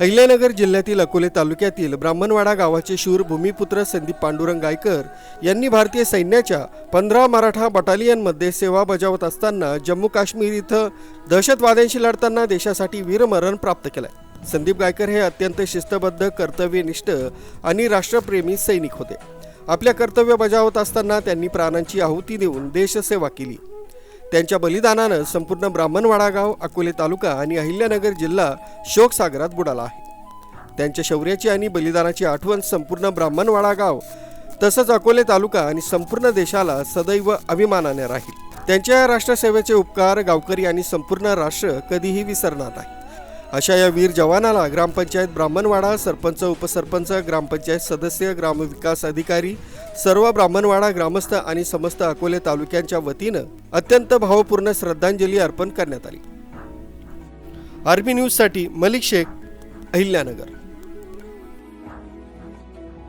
अहिल्यानगर जिल्ह्यातील अकोले तालुक्यातील ब्राह्मणवाडा गावाचे शूर भूमिपुत्र संदीप पांडुरंग गायकर यांनी भारतीय सैन्याच्या पंधरा मराठा बटालियनमध्ये सेवा बजावत असताना जम्मू काश्मीर इथं दहशतवाद्यांशी लढताना देशासाठी वीरमरण प्राप्त केलंय. संदीप गायकर हे अत्यंत शिस्तबद्ध कर्तव्यनिष्ठ आणि राष्ट्रप्रेमी सैनिक होते. आपल्या कर्तव्य बजावत असताना त्यांनी प्राणांची आहुती देऊन देशसेवा केली. त्यांच्या बलिदानानं संपूर्ण ब्राह्मणवाडा गाव अकोले तालुका आणि अहिल्यानगर जिल्हा शोकसागरात बुडाला आहे. त्यांच्या शौर्याची आणि बलिदानाची आठवण संपूर्ण ब्राह्मणवाडा गाव तसंच अकोले तालुका आणि संपूर्ण देशाला सदैव अभिमानाने राहील. त्यांच्या या राष्ट्रसेवेचे उपकार गावकरी आणि संपूर्ण राष्ट्र कधीही विसरणार नाही. अशा या वीर जवानाला ग्रामपंचायत ब्राह्मणवाडा सरपंच उपसरपंच ग्रामपंचायत सदस्य ग्रामविकास अधिकारी सर्व ब्राह्मणवाडा ग्रामस्थ आणि समस्त अकोले तालुक्यांच्या वतीनं अत्यंत भावपूर्ण श्रद्धांजली अर्पण करण्यात आली. आर्मी न्यूजसाठी मलिक शेख अहिल्यानगर.